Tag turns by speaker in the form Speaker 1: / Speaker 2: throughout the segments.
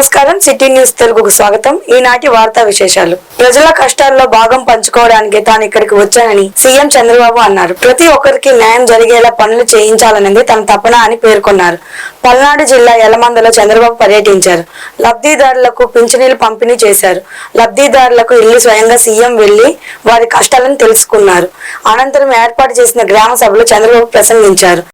Speaker 1: నమస్కారం city news తెలుగుకు స్వాగతం. ఈనాటి వార్తా విశేషాలు. ప్రజల కష్టాల్లో భాగం పంచుకోవడానికి తాను ఇక్కడికి వచ్చానని సీఎం చంద్రబాబు అన్నారు. ప్రతి ఒక్కరికి న్యాయం జరిగేలా పనులు చేయించాలనేది తన తపన అని పేర్కొన్నారు. పల్నాడు జిల్లా యలమందలో చంద్రబాబు పర్యటించారు. లబ్ధిదారులకు పింఛనీలు పంపిణీ చేశారు. లబ్ధిదారులకు ఇల్లు స్వయంగా సీఎం వెళ్ళి వారి కష్టాలను తెలుసుకున్నారు. అనంతరం ఏర్పాటు చేసిన గ్రామ సభలో చంద్రబాబు ప్రసంగించారు.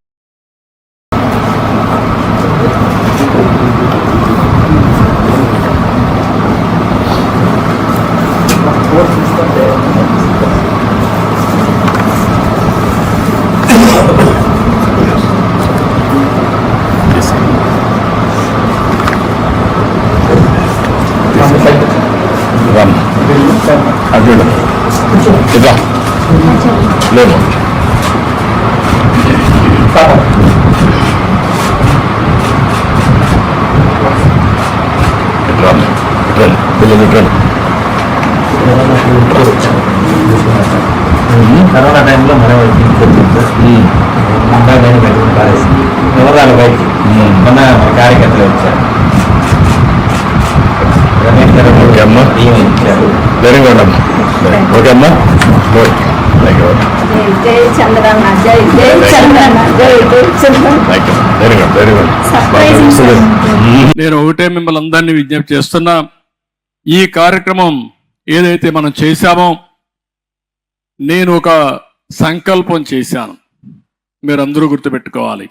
Speaker 2: ఇదా లేదు రమ్ రండి పిల్లలు రండి
Speaker 3: కరోనా టైంలో మనం అబ్బాయి కానీ బయటకు పారేసింది ఎవరు బయటికి. మొన్న మన కార్యకర్తలు వచ్చారు. రమేష్ గారు
Speaker 2: ఓకే అమ్మా.
Speaker 3: ఈమె ఇచ్చారు.
Speaker 2: వెరీ గుడ్ అమ్మా ఓకే అమ్మా. గుడ్ థ్యాంక్ యూ
Speaker 4: జై చంద్రన్న జై జై చంద్రన్న జై జై Chandranna
Speaker 2: thank you very good very good
Speaker 4: Surprising.
Speaker 5: నేను ఒకటే మిమ్మల్ని అందరినీ విజ్ఞప్తి చేస్తున్నా. ఈ కార్యక్రమం ఏదైతే మనం చేశామో నేను ఒక సంకల్పం చేశాను. మీరందరూ గుర్తుపెట్టుకోవాలి.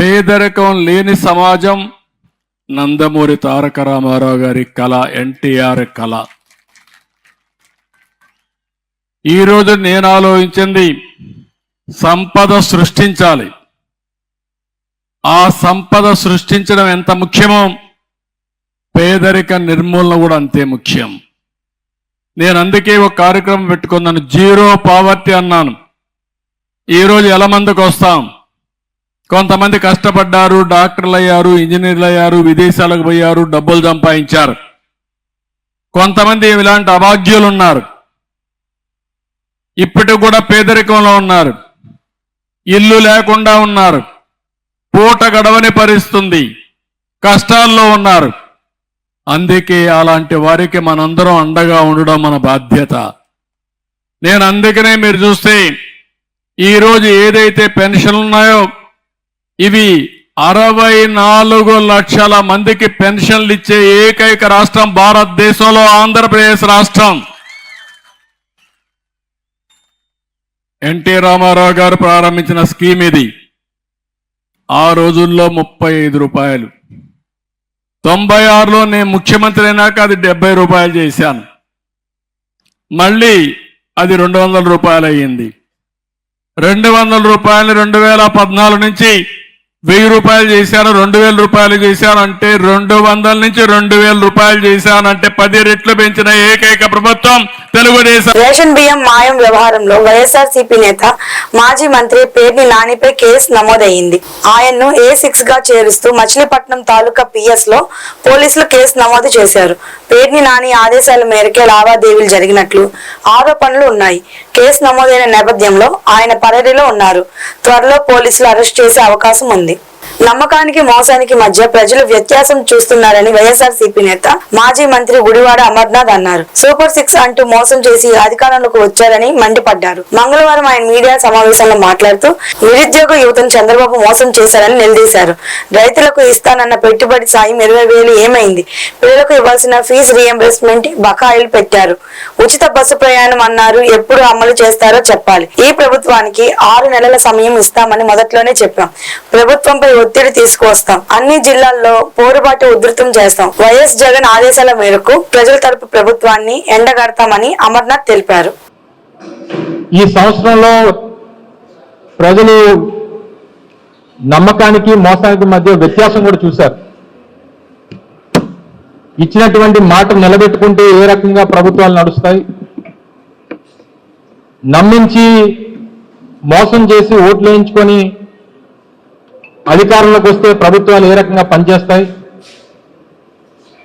Speaker 5: పేదరికం లేని సమాజం నందమూరి తారక రామారావు గారి కళ ఎన్టీఆర్ కళ. ఈరోజు నేను ఆలోచించింది సంపద సృష్టించాలి. ఆ సంపద సృష్టించడం ఎంత ముఖ్యమో పేదరిక నిర్మూలన కూడా అంతే ముఖ్యం. నేను అందుకే ఒక కార్యక్రమం పెట్టుకున్నాను జీరో పావర్టీ అన్నాను. ఈరోజు ఎలా మందికి వస్తాం? కొంతమంది కష్టపడ్డారు డాక్టర్లు అయ్యారు ఇంజనీర్లు అయ్యారు విదేశాలకు పోయారు డబ్బులు సంపాదించారు. కొంతమంది ఇలాంటి అభాగ్యులు ఉన్నారు ఇప్పటికి కూడా పేదరికంలో ఉన్నారు. ఇల్లు లేకుండా ఉన్నారు. పూట గడవని పరిస్థితుంది. కష్టాల్లో ఉన్నారు. అందుకే అలాంటి వారికి మనందరం అండగా ఉండడం మన బాధ్యత. నేను అందుకనే మీరు చూస్తే ఈరోజు ఏదైతే పెన్షన్లు ఉన్నాయో ఇవి అరవై నాలుగు లక్షల మందికి పెన్షన్లు ఇచ్చే ఏకైక రాష్ట్రం భారతదేశంలో ఆంధ్రప్రదేశ్ రాష్ట్రం. ఎన్టీ రామారావు గారు ప్రారంభించిన స్కీమ్ ఇది. ఆ రోజుల్లో ముప్పై ఐదు రూపాయలు. తొంభై ఆరులో నేను ముఖ్యమంత్రి అయినాక అది డెబ్బై రూపాయలు చేశాను. మళ్ళీ అది రెండు వందల రూపాయలు అయ్యింది. రెండు వందల రూపాయలు రెండు వేల పద్నాలుగు నుంచి వెయ్యి రూపాయలు చేశాను రెండు వేల రూపాయలు చేశాను అంటే రెండు వందల నుంచి రెండు వేల రూపాయలు చేశాను అంటే పది రెట్లు పెంచిన ఏకైక ప్రభుత్వం తెలుగుదేశం
Speaker 1: రేషన్ బియ్యం మాయం వ్యవహారంలో వైఎస్ఆర్ నేత మాజీ మంత్రి పేర్ని నానిపై కేసు నమోదయ్యింది. ఆయన్ను ఏ సిక్స్గా చేరుస్తూ మచిలీపట్నం తాలూకా పిఎస్లో పోలీసులు కేసు నమోదు చేశారు. పేర్ని నాని ఆదేశాల మేరకే లావాదేవీలు జరిగినట్లు ఆరోపణలు ఉన్నాయి. కేసు నమోదైన నేపథ్యంలో ఆయన పరడిలో ఉన్నారు. త్వరలో పోలీసులు అరెస్ట్ చేసే అవకాశం ఉంది. నమ్మకానికి మోసానికి మధ్య ప్రజలు వ్యత్యాసం చూస్తున్నారని వైఎస్ఆర్ నేత మాజీ మంత్రి గుడివాడ అమర్నాథ్ అన్నారు. సూపర్ సిక్స్ అంటూ మోసం చేసి అధికారంలోకి వచ్చారని మండిపడ్డారు. మంగళవారం ఆయన మీడియా సమావేశంలో మాట్లాడుతూ నిరుద్యోగ యువతను చంద్రబాబు మోసం చేశారని నిలదీశారు. రైతులకు ఇస్తానన్న పెట్టుబడి సాయం ఇరవై వేలు ఏమైంది? పిల్లలకు ఇవ్వాల్సిన ఫీజు రియంబర్స్మెంట్ బకాయిలు పెట్టారు. ఉచిత బస్సు ప్రయాణం అన్నారు ఎప్పుడు అమలు చేస్తారో చెప్పాలి. ఈ ప్రభుత్వానికి ఆరు నెలల సమయం ఇస్తామని మొదట్లోనే చెప్పాం. ప్రభుత్వంపై ఒత్తిడి తీసుకువస్తాం. అన్ని జిల్లాల్లో పోరుబాటు ఉధృతం చేస్తాం. వైఎస్ జగన్ ఆదేశాల మేరకు ప్రజల తరపు ప్రభుత్వాన్ని ఎండగడతామని అమర్నాథ్ తెలిపారు.
Speaker 6: ఈ సంవత్సరంలో ప్రజలు నమ్మకానికి మోసానికి మధ్య వ్యత్యాసం కూడా చూశారు. ఇచ్చినటువంటి మాట నిలబెట్టుకుంటే ఏ రకంగా ప్రభుత్వాలు నడుస్తాయి? నమ్మించి మోసం చేసి ఓట్లు వేయించుకొని అధికారంలోకి వస్తే ప్రభుత్వాలు ఏ రకంగా పనిచేస్తాయి?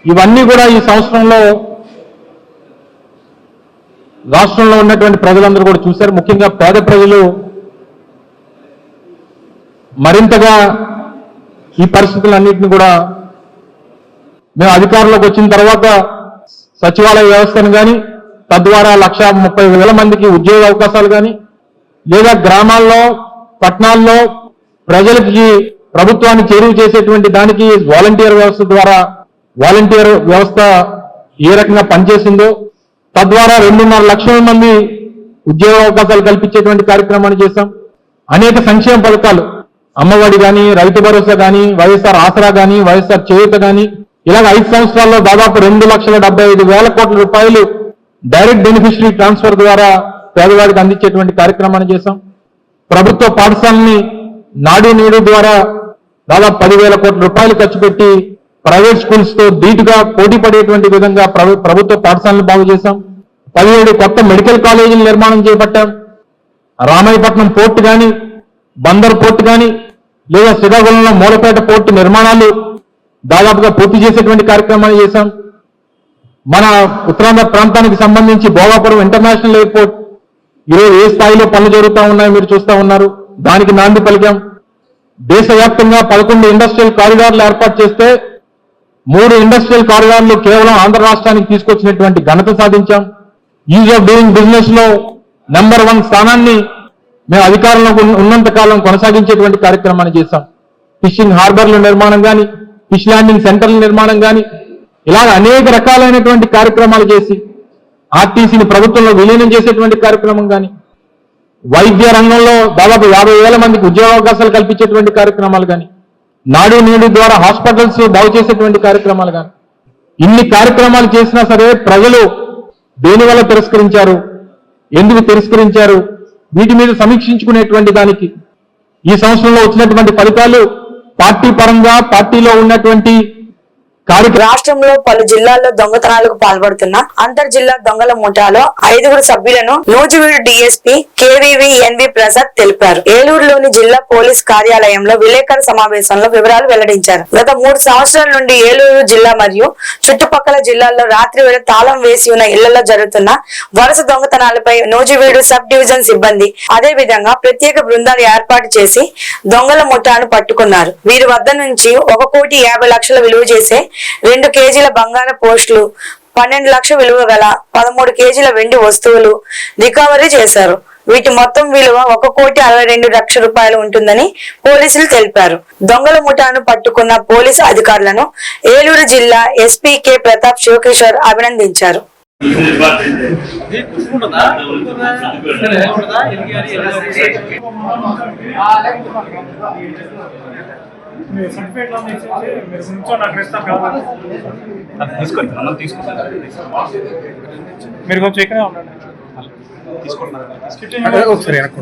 Speaker 6: ఇవన్నీ కూడా ఈ సంవత్సరంలో రాష్ట్రంలో ఉన్నటువంటి ప్రజలందరూ కూడా చూశారు. ముఖ్యంగా పేద ప్రజలు మరింతగా ఈ పరిస్థితులన్నింటినీ కూడా మేము అధికారంలోకి వచ్చిన తర్వాత సచివాలయ వ్యవస్థను కానీ తద్వారా లక్ష ముప్పై వేల మందికి ఉద్యోగ అవకాశాలు కానీ లేదా గ్రామాల్లో పట్టణాల్లో ప్రజలకి ప్రభుత్వాన్ని చేరువ చేసేటువంటి దానికి వాలంటీర్ వ్యవస్థ ద్వారా వాలంటీర్ వ్యవస్థ ఏ రకంగా పనిచేసిందో తద్వారా రెండున్నర లక్షల మంది ఉద్యోగ అవకాశాలు కల్పించేటువంటి కార్యక్రమాన్ని చేశాం. అనేక సంక్షేమ పథకాలు అమ్మఒడి కానీ రైతు భరోసా కానీ వైఎస్ఆర్ ఆసరా కానీ వైఎస్ఆర్ చేయూత కానీ ఇలాగ ఐదు సంవత్సరాల్లో దాదాపు రెండు లక్షల డెబ్బై ఐదు వేల కోట్ల రూపాయలు డైరెక్ట్ బెనిఫిషరీ ట్రాన్స్ఫర్ ద్వారా పేదవాడికి అందించేటువంటి కార్యక్రమాన్ని చేశాం. ప్రభుత్వ పాఠశాలని నాడు నేడు ద్వారా దాదాపు పదివేల కోట్ల రూపాయలు ఖర్చు పెట్టి ప్రైవేట్ స్కూల్స్తో ధీటుగా పోటీ పడేటువంటి విధంగా ప్రభుత్వ పాఠశాలను బాగు చేశాం. పదిహేడు కొత్త మెడికల్ కాలేజీలు నిర్మాణం చేపట్టాం. రామాయపట్నం పోర్ట్ కానీ బందర్ పోర్ట్ కానీ లేదా శ్రీకాకుళంలో మూలపేట పోర్టు నిర్మాణాలు దాదాపుగా పూర్తి చేసేటువంటి కార్యక్రమాలు చేశాం. మన ఉత్తరాంధ్ర ప్రాంతానికి సంబంధించి భోగాపురం ఇంటర్నేషనల్ ఎయిర్పోర్ట్ ఈరోజు ఏ స్థాయిలో పనులు జరుగుతూ ఉన్నాయో మీరు చూస్తా ఉన్నారు. దానికి నాంది పలికాం. దేశవ్యాప్తంగా పదకొండు ఇండస్ట్రియల్ కారిడార్లు ఏర్పాటు చేస్తే మూడు ఇండస్ట్రియల్ కారిడార్లు కేవలం ఆంధ్ర రాష్ట్రానికి తీసుకొచ్చినటువంటి ఘనత సాధించాం. ఈజ్ ఆఫ్ డూయింగ్ బిజినెస్లో నెంబర్ వన్ స్థానాన్ని మేము అధికారంలో ఉన్నంత కాలం కొనసాగించేటువంటి కార్యక్రమాన్ని చేశాం. ఫిషింగ్ హార్బర్ల నిర్మాణం కానీ ఫిష్ ల్యాండింగ్ సెంటర్ల నిర్మాణం కానీ ఇలాగ అనేక రకాలైనటువంటి కార్యక్రమాలు చేసి ఆర్టీసీని ప్రభుత్వంలో విలీనం చేసేటువంటి కార్యక్రమం కానీ వైద్య రంగంలో దాదాపు యాభై వేల మందికి ఉద్యోగ అవకాశాలు కల్పించేటువంటి కార్యక్రమాలు కానీ నాడు నేడు ద్వారా హాస్పిటల్స్ బాగు చేసేటువంటి కార్యక్రమాలు కానీ ఇన్ని కార్యక్రమాలు చేసినా సరే ప్రజలు దేని వల్ల తిరస్కరించారు ఎందుకు తిరస్కరించారు వీటి మీద సమీక్షించుకునేటువంటి దానికి ఈ సంవత్సరంలో వచ్చినటువంటి ఫలితాలు పార్టీ పరంగా పార్టీలో ఉన్నటువంటి
Speaker 1: రాష్ట్రంలో పలు జిల్లాల్లో దొంగతనాలకు పాల్పడుతున్న అంతర్ జిల్లా దొంగల ముఠాలో ఐదుగురు సభ్యులను Nuzvid DSP KVV N V Prasad తెలిపారు. ఏలూరులోని జిల్లా పోలీస్ కార్యాలయంలో విలేకరుల సమావేశంలో వివరాలు వెల్లడించారు. గత మూడు సంవత్సరాల నుండి ఏలూరు జిల్లా మరియు చుట్టుపక్కల జిల్లాల్లో రాత్రి వేళ తాళం వేసి ఉన్న ఇళ్ళలో జరుగుతున్న వరుస దొంగతనాలపై నూజివీడు సబ్ డివిజన్ సిబ్బంది అదే విధంగా ప్రత్యేక బృందాలు ఏర్పాటు చేసి దొంగల ముఠాను పట్టుకున్నారు. వీరి వద్ద నుంచి ఒక కోటి యాభై లక్షల విలువ చేసే రెండు కేజీల బంగారం పోస్టులు పన్నెండు లక్షల విలువ గల పదమూడు కేజీల వెండి వస్తువులు రికవరీ చేశారు. వీటి మొత్తం విలువ ఒక కోటి అరవై రెండు లక్షల రూపాయలు ఉంటుందని పోలీసులు తెలిపారు. దొంగల ముఠాను పట్టుకున్న పోలీసు అధికారులను ఏలూరు జిల్లా ఎస్పీ కె ప్రతాప్ శివకిషోర్ అభినందించారు.
Speaker 7: సర్టిఫికేట్ మీరు కొంచెం నాకు ఇస్తాను కదా.
Speaker 3: తీసుకొని మనం తీసుకుంటాం
Speaker 7: మీరు కొంచెం ఇక్కడే ఉండండి. ఒకసారి వెనక్కు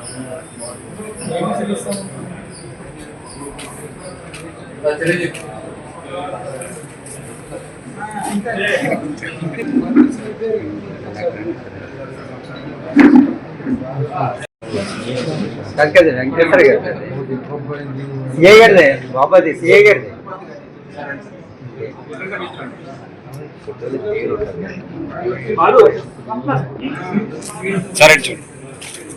Speaker 3: వెంకటేశ్వర గారు సిఐ గారిదే బాబాది సిఐ గారిది
Speaker 7: సరే చూడు.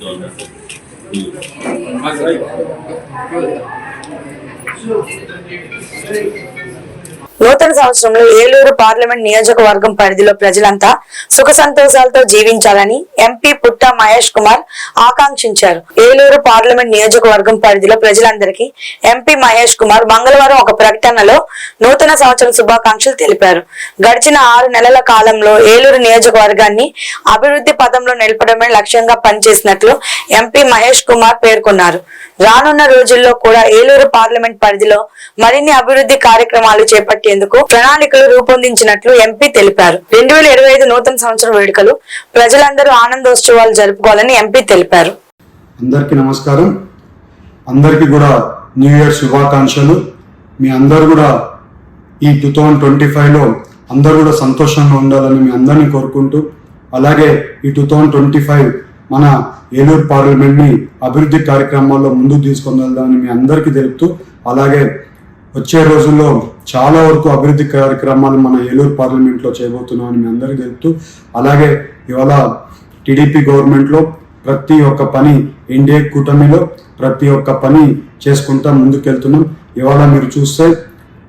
Speaker 7: どんなふうにまずは。
Speaker 1: నూతన సంవత్సరంలో ఏలూరు పార్లమెంట్ నియోజకవర్గం పరిధిలో ప్రజలంతా సుఖ సంతోషాలతో జీవించాలని ఎంపీ పుట్ట మహేష్ కుమార్ ఆకాంక్షించారు. ఏలూరు పార్లమెంట్ నియోజకవర్గం పరిధిలో ప్రజలందరికీ ఎంపీ మహేష్ కుమార్ మంగళవారం ఒక ప్రకటనలో నూతన సంవత్సరం శుభాకాంక్షలు తెలిపారు. గడిచిన ఆరు నెలల కాలంలో ఏలూరు నియోజకవర్గాన్ని అభివృద్ధి పదంలో నిలపడమే లక్ష్యంగా పనిచేసినట్లు ఎంపీ మహేష్ కుమార్ పేర్కొన్నారు. రానున్న రోజుల్లో కూడా ఏలూరు పార్లమెంట్ పరిధిలో మరిన్ని అభివృద్ధి కార్యక్రమాలు చేపట్టేందుకు ప్రణాళికలు రూపొందించినట్లు ఎంపీ తెలిపారు. రెండు వేల ఇరవై ఐదు నూతన సంవత్సరం వేడుకలు ప్రజలందరూ ఆనందోత్సవాలు జరుపుకోవాలని ఎంపీ తెలిపారు.
Speaker 8: అందరికీ నమస్కారం. అందరికీ కూడా న్యూ ఇయర్ శుభాకాంక్షలు. మీ అందరు కూడా ఈ టూ థౌజండ్ ట్వంటీ ఫైవ్లో అందరూ కూడా సంతోషంగా ఉండాలని మీ అందరినీ కోరుకుంటూ అలాగే ఈ టూ థౌజండ్ ట్వంటీ ఫైవ్ మన ఏలూరు పార్లమెంట్ని అభివృద్ధి కార్యక్రమాల్లో ముందుకు తీసుకొని వెళ్దామని మీ అందరికీ తెలుపుతూ అలాగే వచ్చే రోజుల్లో చాలా వరకు అభివృద్ధి కార్యక్రమాలు మన ఏలూరు పార్లమెంట్లో చేయబోతున్నామని మీ అందరికీ తెలుపుతూ అలాగే ఇవాళ టీడీపీ గవర్నమెంట్లో ప్రతి ఒక్క పని ఎన్డీఏ కూటమిలో ప్రతి ఒక్క పని చేసుకుంటా ముందుకెళ్తున్నాం. ఇవాళ మీరు చూస్తే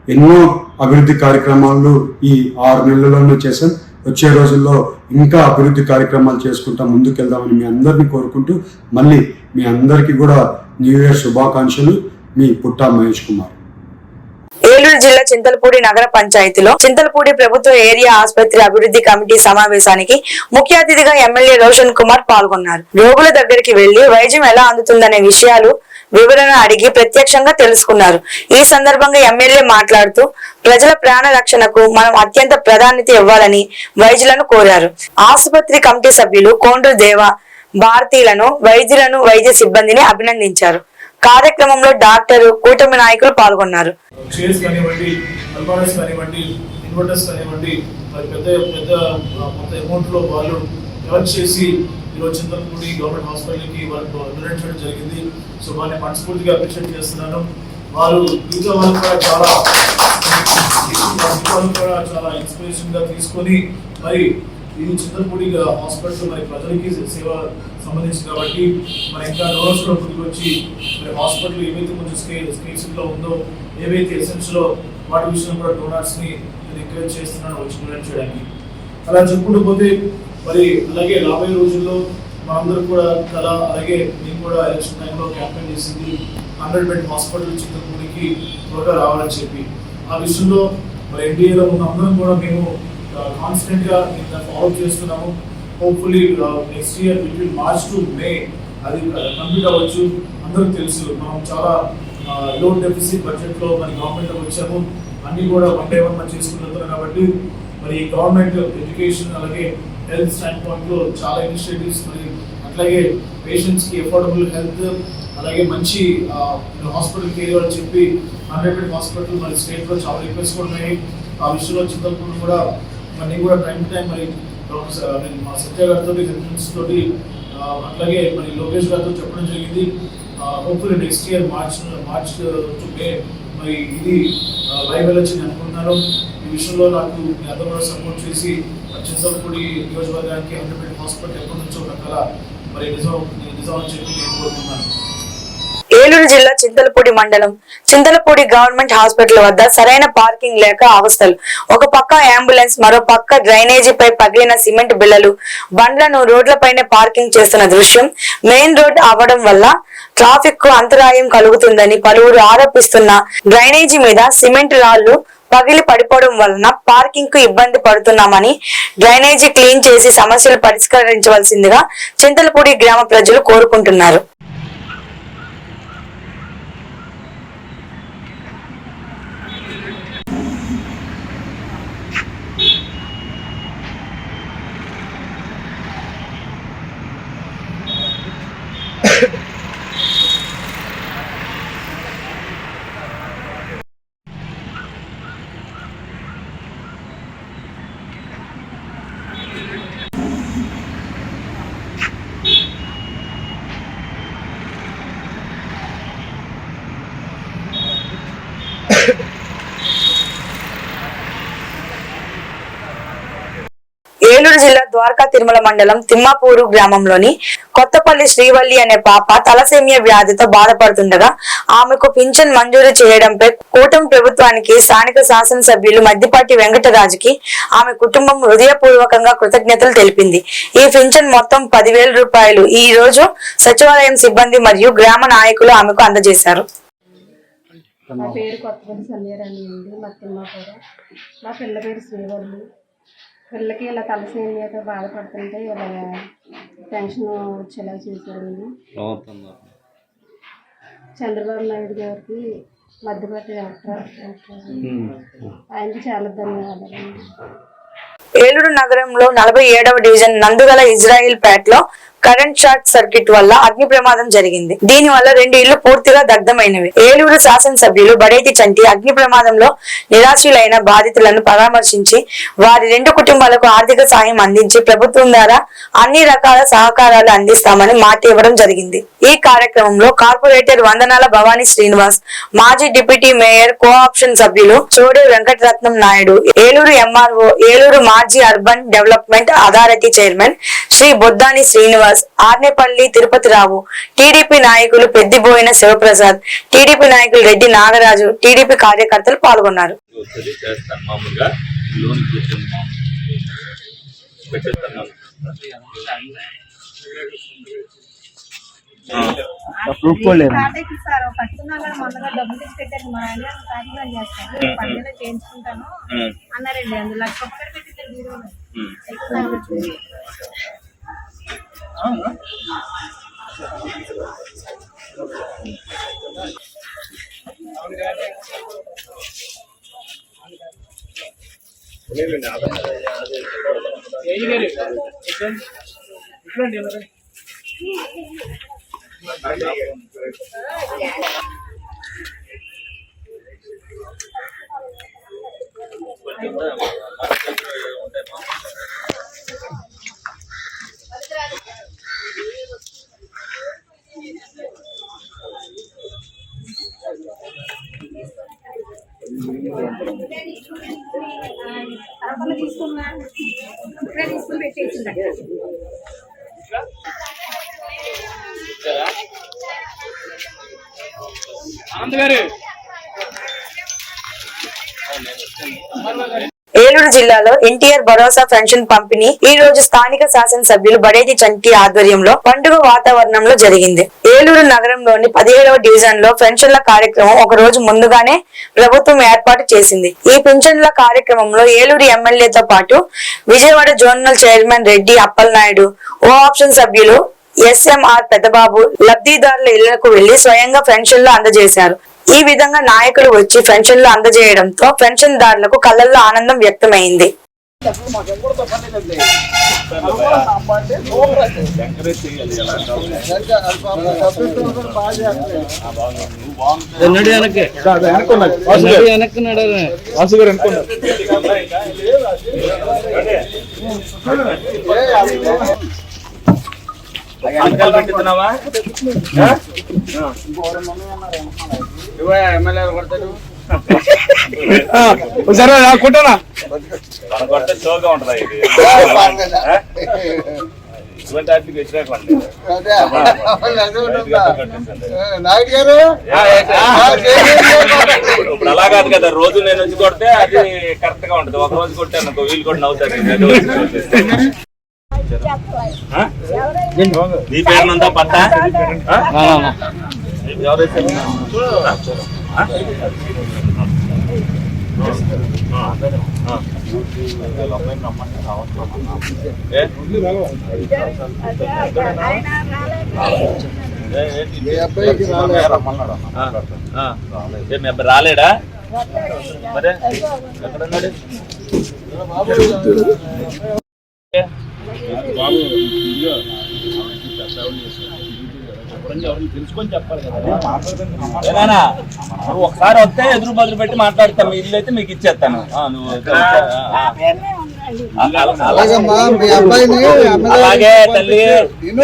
Speaker 8: ఎన్నో అభివృద్ధి కార్యక్రమాలు ఈ ఆరు నెలల్లోనే చేశాం. వచ్చే రోజుల్లో ఇంకా అభివృద్ధి కార్యక్రమాలు చేసుకుంటా ముందుకెళ్దామని మీ అందరినీ కోరుకుంటూ మళ్ళీ మీ అందరికీ కూడా న్యూ ఇయర్ శుభాకాంక్షలు మీ పుట్టా మహేష్ కుమార్.
Speaker 1: ఏలూరు జిల్లా చింతలపూడి నగర పంచాయతీలో చింతలపూడి ప్రభుత్వ ఏరియా ఆసుపత్రి అభివృద్ధి కమిటీ సమావేశానికి ముఖ్య అతిథిగా ఎమ్మెల్యే రోషన్ కుమార్ పాల్గొన్నారు. రోగుల దగ్గరికి వెళ్ళి వైద్యం ఎలా అందుతుందనే విషయాలు వివరణ అడిగి ప్రత్యక్షంగా తెలుసుకున్నారు. ఈ సందర్భంగా ఎమ్మెల్యే మాట్లాడుతూ ప్రజల ప్రాణ రక్షణకు మనం అత్యంత ప్రాధాన్యత ఇవ్వాలని వైద్యులను కోరారు. ఆసుపత్రి కమిటీ సభ్యులు కోండ్రు దేవ భారతీయులను వైద్యులను వైద్య సిబ్బందిని అభినందించారు. కార్యక్రమంలో డాక్టర్ కూటమి నాయకులు పాల్గొన్నారు.
Speaker 7: ఇన్వర్టర్స్ కానివ్వండి మరి పెద్ద పెద్ద మొత్తం అమౌంట్లో వాళ్ళు కలెక్ట్ చేసి ఈరోజు చింతలపూడి గవర్నమెంట్ హాస్పిటల్కి వాళ్ళు డొనేట్ చేయడం జరిగింది. సో వాళ్ళని మనస్ఫూర్తిగా అప్రిషియేట్ చేస్తున్నాను. వారు మిగతా వాళ్ళు కూడా చాలా వాళ్ళు కూడా చాలా ఇన్స్పిరేషన్గా తీసుకొని మరి ఇది చింతలపూడి హాస్పిటల్ మరి ప్రజలకి సేవ సంబంధించి కాబట్టి మరి ఇంకా డోనర్స్ కూడా ముందుకు వచ్చి మరి హాస్పిటల్ ఏవైతే కొంచెం స్కేల్ స్కేల్స్ ఉందో ఏవైతే ఎసెన్స్లో వాటి విషయంలో కూడా డోనర్స్ నేను ఎంకరేజ్ చేస్తున్నాను వచ్చి డొనేట్ చేయడానికి. అలా చెప్పుకుంటూ పోతే మరి అలాగే రాబోయే రోజుల్లో మనందరూ కూడా కళ అలాగే నేను కూడా ఎలక్షన్ టైంలో క్యాంపెయిన్ చేసింది హండ్రెడ్ బెడ్ హాస్పిటల్ చింతపూడికి త్వరగా రావాలని చెప్పి. ఆ విషయంలో మరి ఎన్డీఏలో ఉన్న అందరం కూడా మేము కాన్స్టెంట్గా దాన్ని ఫాలో చేస్తున్నాము. Hopefully next year between March to May అది కంప్లీట్ అవ్వచ్చు. అందరికి తెలుసు మనం చాలా లో డెఫిసిట్ బడ్జెట్లో మరి గవర్నమెంట్ వచ్చాము. అన్ని కూడా వన్ డే వన్ మనం చేసుకుంటున్నాం కాబట్టి మరి గవర్నమెంట్ ఎడ్యుకేషన్ అలాగే హెల్త్ స్టాండ్ పాయింట్లో చాలా ఇనిషియేటివ్స్ మరి అట్లాగే పేషెంట్స్కి అఫోర్డబుల్ హెల్త్ అలాగే మంచి హాస్పిటల్ కేర్ అని చెప్పి హండ్రెడ్ హాస్పిటల్ మరి స్టేట్లో చాలా రిక్వెస్ట్ కూడా ఉన్నాయి. ఆ విషయంలో చింతలపూర్ కూడా మరి కూడా టైం టు టైం మరి డాక్టర్ మా సత్య గారితో ఫ్రెండ్స్ తోటి అట్లాగే మరి లోకేష్ గారితో చెప్పడం జరిగింది. Hopefully next year March March to May మరి ఇది లైవ్ వెళ్ళొచ్చు అనుకుంటున్నాను. ఈ విషయంలో నాకు మీ అందరూ కూడా సపోర్ట్ చేసి చింతలపూడి నియోజకవర్గానికి హండ్రెడ్ హాస్పిటల్ ఎప్పటి నుంచో ఒక మరి నిజం నిజం అని చెప్పి నేను కోరుకుంటున్నాను
Speaker 1: ఏలూరు జిల్లా చింతలపూడి మండలం. చింతలపూడి గవర్నమెంట్ హాస్పిటల్ వద్ద సరైన పార్కింగ్ లేక అవస్థలు. ఒక పక్క అంబులెన్స్ మరో పక్క డ్రైనేజీపై పగిలిన సిమెంట్ బిల్లలు బండ్లను రోడ్లపైనే పార్కింగ్ చేస్తున్న దృశ్యం మెయిన్ రోడ్ అవ్వడం వల్ల ట్రాఫిక్కు అంతరాయం కలుగుతుందని పలువురు ఆరోపిస్తున్న డ్రైనేజీ మీద సిమెంట్ రాళ్ళు పగిలి పడిపోవడం వలన పార్కింగ్కు ఇబ్బంది పడుతున్నామని డ్రైనేజీ క్లీన్ చేసి సమస్యలు పరిష్కరించవలసిందిగా చింతలపూడి గ్రామ ప్రజలు కోరుకుంటున్నారు. ఏలూరు జిల్లా ద్వారకా తిరుమల మండలం తిమ్మాపూరు గ్రామంలోని కొత్తపల్లి శ్రీవల్లి అనే పాప తలసేమియా వ్యాధితో బాధపడుతుండగా ఆమెకు పింఛన్ మంజూరు చేయడంపై కూటమి ప్రభుత్వానికి స్థానిక శాసనసభ్యులు మద్దిపాటి వెంకటరాజుకి ఆమె కుటుంబం హృదయపూర్వకంగా కృతజ్ఞతలు తెలిపింది. ఈ పింఛన్ మొత్తం పదివేల రూపాయలు. ఈ రోజు సచివాలయం సిబ్బంది మరియు గ్రామ నాయకులు ఆమెకు అందజేశారు.
Speaker 4: నా పేరు కొత్తపల్లి సంధ్యారాణి అండి. మా తిమ్మాపురం. మా పిల్ల పేరు శ్రీవల్లి. పిల్లకి ఇలా తలసేమియాతో బాధపడుతుంటే ఇలా పెన్షన్ వచ్చేలా చేశారండి చంద్రబాబు నాయుడు గారికి మధ్యపట్టి డాక్టర్ ఆయనకి చాలా ధన్యవాదాలండి.
Speaker 1: ఏలూరు నగరంలో నలభై ఏడవ డివిజన్ నందుగల ఇజ్రాయిల్ పేట్లో కరెంట్ షార్ట్ సర్క్యూట్ వల్ల అగ్ని ప్రమాదం జరిగింది. దీని వల్ల రెండు ఇళ్ళు పూర్తిగా దగ్ధమైనవి. ఏలూరు శాసనసభ్యులు బడేటి చంటి అగ్ని ప్రమాదంలో నిరాశులైన బాధితులను పరామర్శించి వారి రెండు కుటుంబాలకు ఆర్థిక సాయం అందించి ప్రభుత్వం ద్వారా అన్ని రకాల సహకారాలు అందిస్తామని మాట ఇవ్వడం జరిగింది. ఈ కార్యక్రమంలో కార్పొరేటర్ వందనాల భవానీ శ్రీనివాస్ మాజీ డిప్యూటీ మేయర్ కో ఆప్షన్ సభ్యులు చోడే వెంకటరత్నం నాయుడు ఏలూరు ఎంఆర్ఓ ఏలూరు మాజీ urban development authority chairman Shri Boddani Srinivas Arnepalli Tirupatirao TDP నాయకులు పెద్దిబోయిన శివప్రసాద్ టీడీపీ నాయకులు రెడ్డి నాగరాజు టీడీపీ కార్యకర్తలు పాల్గొన్నారు.
Speaker 4: సార్ మొన్నగా డబ్బులు పెట్టారు. మా ఆయన చేయించుకుంటాను అన్నారండి అందులో. లక్ష హీరోలు
Speaker 1: ఏలూరు జిల్లాలో ఎన్టీఆర్ భరోసా పెన్షన్ పంపిణీ ఈ రోజు స్థానిక శాసనసభ్యులు బడేది చంటి ఆధ్వర్యంలో పండుగ వాతావరణంలో జరిగింది. ఏలూరు నగరంలోని పదిహేడవ డివిజన్లో పెన్షన్ల కార్యక్రమం ఒక రోజు ముందుగానే ప్రభుత్వం ఏర్పాటు చేసింది. ఈ పెన్షన్ల కార్యక్రమంలో ఏలూరు ఎమ్మెల్యేతో పాటు విజయవాడ జోనల్ చైర్మన్ రెడ్డి అప్పలనాయుడు ఓ ఆప్షన్ సభ్యులు ఎస్ఎంఆర్ పెద్దబాబు లబ్ధిదారుల ఇళ్ళకు వెళ్ళి స్వయంగా పెన్షన్లు అందజేశారు. ఈ విధంగా నాయకులు వచ్చి పెన్షన్లు అందజేయడంతో పెన్షన్దారులకు కళ్ళల్లో ఆనందం వ్యక్తమైంది.
Speaker 3: పెట్టుతున్నావా ఎమ్మెల్యే కొడతాడు కొడితే ఉంటుందా ఇది? వాటికి వ్యతిరేకండి ఇప్పుడు అలా కాదు కదా రోజు నేను వచ్చి కొడితే అది కరెక్ట్గా ఉంటది. ఒక రోజు కొట్టాను కూడా నవ్వుతారు. ఆ? నీ పేరునంతా పట్టా ఎవరైతే మీ అబ్బాయి రాలేడా మరే ఎక్కడున్నాడు నువ్వు ఒకసారి వస్తే ఎదురు బదులు పెట్టి మాట్లాడతాను మీ ఇల్లు అయితే మీకు ఇచ్చేస్తాను అలాగే తల్లి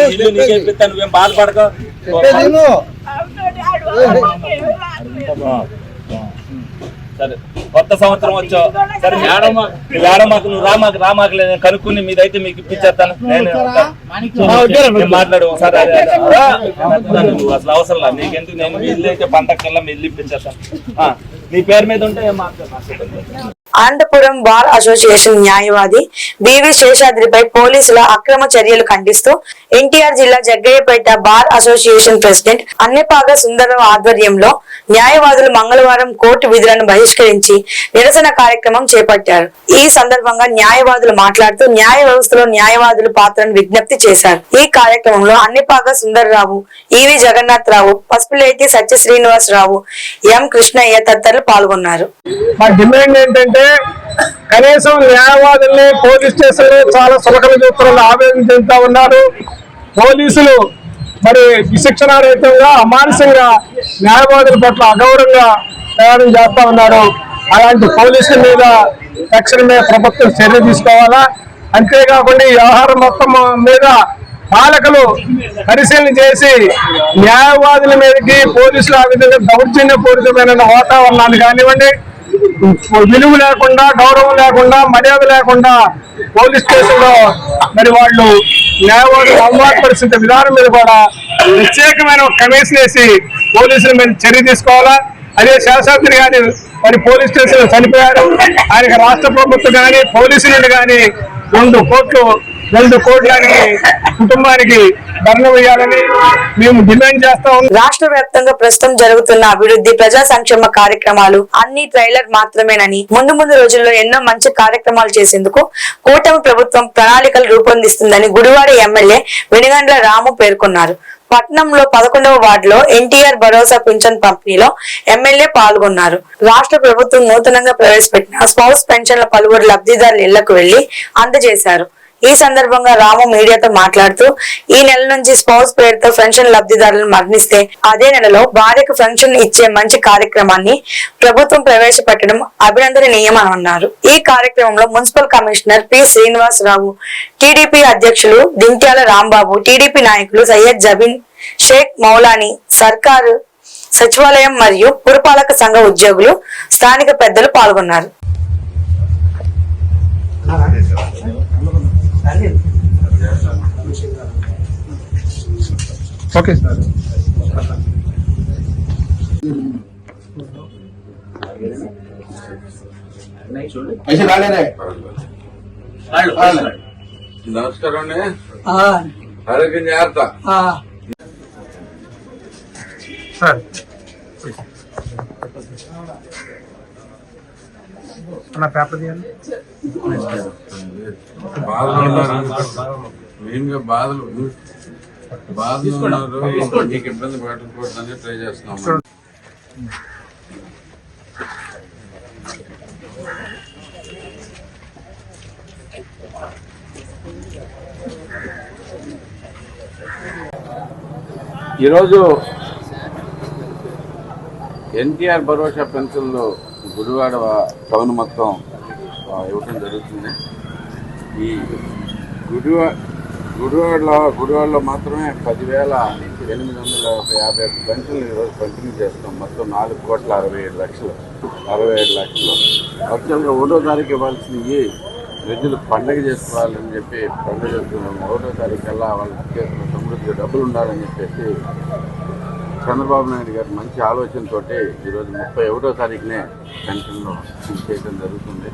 Speaker 3: ఇల్లు నీకే ఇప్పిస్తాను నువ్వేం బాధపడకు. సరే. కొత్త సంవత్సరం వచ్చావు సరే మేడం మేడమాకు నువ్వు రామాకు రామాకు లేదు కనుక్కుని మీదైతే మీకు ఇప్పించేస్తాను. నేను మాట్లాడు ఒకసారి. నువ్వు అసలు అవసరం లేదు. నీకెందుకు? నేను ఇల్లు అయితే పంటకల్లా మీ ఇల్లు ఇప్పించేస్తాను నీ పేరు మీద ఉంటే
Speaker 1: అనంతపురం బార్ అసోసియేషన్ న్యాయవాది బివి శేషాద్రిపై పోలీసుల అక్రమ చర్యలు ఖండిస్తూ ఎన్టీఆర్ జిల్లా Jaggayyapeta bar association president Annepaga Sundararao ఆధ్వర్యంలో న్యాయవాదులు మంగళవారం కోర్టు విధులను బహిష్కరించి నిరసన కార్యక్రమం చేపట్టారు. ఈ సందర్భంగా న్యాయవాదులు మాట్లాడుతూ న్యాయ వ్యవస్థలో న్యాయవాదుల పాత్రను విజ్ఞప్తి చేశారు. ఈ కార్యక్రమంలో అన్నెపాగ సుందరరావు ఈవి జగన్నాథరావు పసుపులేటి సత్య శ్రీనివాసరావు ఎం కృష్ణయ్య తదితరులు పాల్గొన్నారు.
Speaker 9: మా డిమాండ్ ఏంటంటే కనీసం న్యాయవాదుల్ని పోలీస్ స్టేషన్లో చాలా సులకలు చూపుతున్న ఆవేదన చెందుతా ఉన్నారు. పోలీసులు మరి విశిక్షణారహితంగా అమానుషంగా న్యాయవాదుల పట్ల అగౌరవంగా ప్రయాణం చేస్తా ఉన్నారు. అలాంటి పోలీసుల మీద తక్షణమే ప్రభుత్వం చర్య తీసుకోవాలా? అంతేకాకుండా ఈ వ్యవహారం మొత్తం మీద పాలకులు పరిశీలన చేసి న్యాయవాదుల మీదకి పోలీసులు ఆ విధంగా దౌర్జన్యపూరితమైన వాతావరణాన్ని కానివ్వండి విలువ లేకుండా గౌరవం లేకుండా మర్యాద లేకుండా పోలీస్ స్టేషన్లో మరి వాళ్ళు న్యాయవాదులు అవమానపరిచిన విధానం మీద కూడా ప్రత్యేకమైన కమిషన్ వేసి పోలీసుల మీద చర్య తీసుకోవాలా? అదే శాస్త్రి గారి మరి పోలీస్ స్టేషన్ చనిపోయారు. ఆయనకి రాష్ట్ర ప్రభుత్వం కానీ పోలీసు నుండి కానీ రెండు కోట్లు రెండు కోట్లని కుటుంబానికి వేయాలని మేము డిమాండ్ చేస్తా ఉన్నాం.
Speaker 1: రాష్ట్ర వ్యాప్తంగా ప్రస్తుతం జరుగుతున్న అభివృద్ధి ప్రజా సంక్షేమ కార్యక్రమాలు అన్ని ట్రైలర్ మాత్రమేనని ముందు ముందు రోజుల్లో ఎన్నో మంచి కార్యక్రమాలు చేసేందుకు కూటమి ప్రభుత్వం ప్రణాళికలు రూపొందిస్తుందని గుడివాడ ఎమ్మెల్యే వెనుగండ్ల రాము పేర్కొన్నారు. పట్నంలో పదకొండవ వార్డులో ఎన్టీఆర్ భరోసా పింఛన్ పంపిణీలో ఎమ్మెల్యే పాల్గొన్నారు. రాష్ట్ర ప్రభుత్వం నూతనంగా ప్రవేశపెట్టిన స్పౌస్ పెన్షన్ల పలువురు లబ్ధిదారుల ఇళ్ళకు వెళ్ళి అందజేశారు. ఈ సందర్భంగా రాము మీడియాతో మాట్లాడుతూ ఈ నెల నుంచి స్పౌస్ పేరుతో పెన్షన్ లబ్ధిదారులను మరణిస్తే అదే నెలలో భార్యకు పెన్షన్ ఇచ్చే మంచి కార్యక్రమాన్ని ప్రభుత్వం ప్రవేశపెట్టడం అభినందనీయమని అన్నారు. ఈ కార్యక్రమంలో municipal commissioner P Srinivasarao TDP అధ్యక్షులు దింట్యాల రాంబాబు టీడీపీ నాయకులు సయ్యద్ జబీన్ షేక్ మౌలాని సర్కారు సచివాలయం మరియు పురపాలక సంఘ ఉద్యోగులు స్థానిక పెద్దలు పాల్గొన్నారు.
Speaker 9: ఓకే. సార్
Speaker 2: నమస్కారం అండి. ఆరోగ్యం జాగ్రత్త.
Speaker 9: సార్ పేపర్ తీయండి
Speaker 2: బాధలు ఉన్నారు మెయిన్గా బాధలు. బాధలు ఉన్నారు. మీకు ఇబ్బంది పెట్టకూడదని ట్రై చేస్తున్నాం. ఈరోజు ఎన్టీఆర్ భరోసా పెన్షన్లు గుడివాడ టౌన్ మొత్తం ఇవ్వటం జరుగుతుంది. ఈ గుడివా గుడివాడలో గుడివాడలో మాత్రమే పదివేల ఎనిమిది వందల యాభై ఒక్క గంటలు ఈరోజు పంపిణీ చేస్తాం మొత్తం నాలుగు కోట్ల అరవై ఏడు లక్షలు అరవై ఏడు లక్షలు. యాక్చువల్గా ఒకటో తారీఖు ఇవ్వాల్సినవి ప్రజలు పండగ చేసుకోవాలని చెప్పి పండుగ చేసుకున్నాం ఒకటో తారీఖు కల్లా వాళ్ళకి చేసిన సమృద్ధి డబ్బులు ఉండాలని చెప్పేసి చంద్రబాబు నాయుడు గారు మంచి ఆలోచనతో ఈరోజు ముప్పై ఒకటో తారీఖునే పెన్షన్లు చేయడం జరుగుతుంది.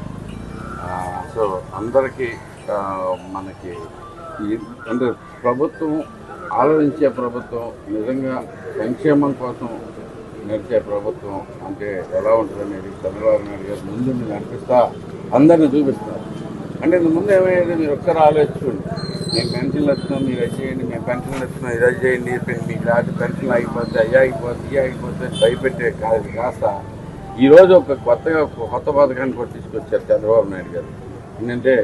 Speaker 2: సో అందరికీ మనకి అంటే ప్రభుత్వం ఆలోచించే ప్రభుత్వం నిజంగా సంక్షేమం కోసం నడిచే ప్రభుత్వం అంటే ఎలా ఉంటుందనేది చంద్రబాబు నాయుడు గారు ముందు నడిపిస్తా అందరిని చూపిస్తారు అంటే ఇంత ముందు ఏమయ్యేది? మీరు ఒక్కరు ఆలోచించుకోండి. మేము పెన్షన్లు వస్తున్నాం మీరు అది చేయండి మేము పెన్షన్లు వస్తున్నాం ఇది అది చేయండి పెన్- మీకు రాదు పెన్షన్లు ఆగిపోతే అయ్యి ఆగిపోతే ఇవి ఆగిపోతే భయపెట్టే కాదు కాస్త ఈరోజు ఒక కొత్తగా కొత్త పథకాన్ని కూడా తీసుకొచ్చారు చంద్రబాబు నాయుడు గారు. ఏంటంటే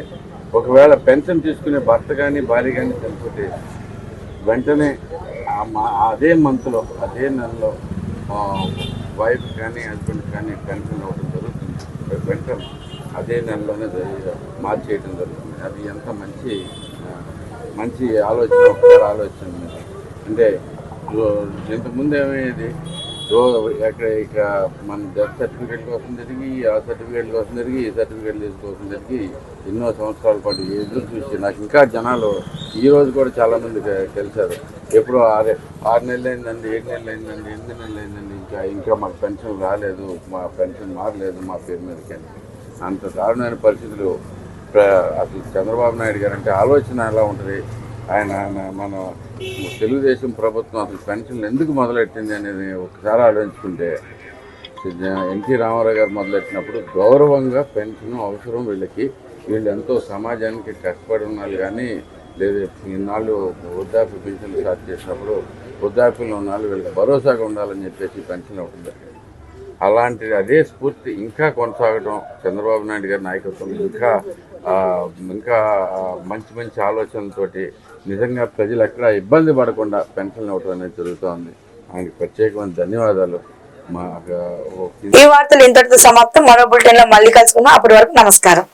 Speaker 2: ఒకవేళ పెన్షన్ తీసుకునే భర్త కానీ భార్య కానీ చనిపోతే వెంటనే అదే మంత్లో అదే నెలలో వైఫ్ కానీ హస్బెండ్ కానీ పెన్షన్ అవ్వడం జరుగుతుంది. వెంటనే అదే నెలలోనే మార్చేయడం జరుగుతుంది. అది ఎంత మంచి మంచి ఆలోచన ఒకసారి ఆలోచన అంటే ఇంతకుముందు ఏమయ్యేది? రో ఎక్కడ ఇక మన డెత్ సర్టిఫికేట్ కోసం తిరిగి ఆ సర్టిఫికేట్ కోసం తిరిగి ఈ సర్టిఫికేట్ తీసుకోసం తిరిగి ఎన్నో సంవత్సరాల పాటు ఎదురు చూసి నాకు ఇంకా జనాలు ఈ రోజు కూడా చాలామంది తెలిసారు. ఎప్పుడో ఆరు ఆరు నెలలు అయిందండి ఏడు నెలలు అయిందండి ఎనిమిది నెలలు అయిందండి ఇంకా ఇంకా మాకు పెన్షన్ రాలేదు మా పెన్షన్ మారలేదు మా పేరు మీదకి అంత దారుణమైన పరిస్థితులు అసలు చంద్రబాబు నాయుడు గారు అంటే ఆలోచన ఎలా ఉంటుంది? ఆయన ఆయన మన తెలుగుదేశం ప్రభుత్వం అసలు పెన్షన్లు ఎందుకు మొదలెట్టింది అనేది ఒకసారి ఆలోచించుకుంటే ఎన్టీ రామారావు గారు మొదలెట్టినప్పుడు గౌరవంగా పెన్షన్ అవసరం వీళ్ళకి. వీళ్ళు ఎంతో సమాజానికి కష్టపడి ఉన్నారు కానీ లేదు ఇన్నాళ్ళు వృద్ధాప్య పెన్షన్లు స్టార్ట్ చేసినప్పుడు వృద్ధాప్యంలో ఉన్నాళ్ళు వీళ్ళకి భరోసాగా ఉండాలని చెప్పేసి పెన్షన్ ఇవ్వడం జరిగింది. అలాంటి అదే స్ఫూర్తి ఇంకా కొనసాగడం చంద్రబాబు నాయుడు గారి నాయకత్వం. ఇంకా ఇంకా మంచి మంచి ఆలోచనలతోటి నిజంగా ప్రజలు ఎక్కడ ఇబ్బంది పడకుండా పెన్షన్ ఇవ్వడం అనేది జరుగుతోంది. ఆయనకి ప్రత్యేకమైన ధన్యవాదాలు. మా
Speaker 1: ఈ వార్తలు ఇంతటితో సమాప్తం. మరో బులెటిన్లో మళ్ళీ కలుసుకుందాం. అప్పటి వరకు నమస్కారం.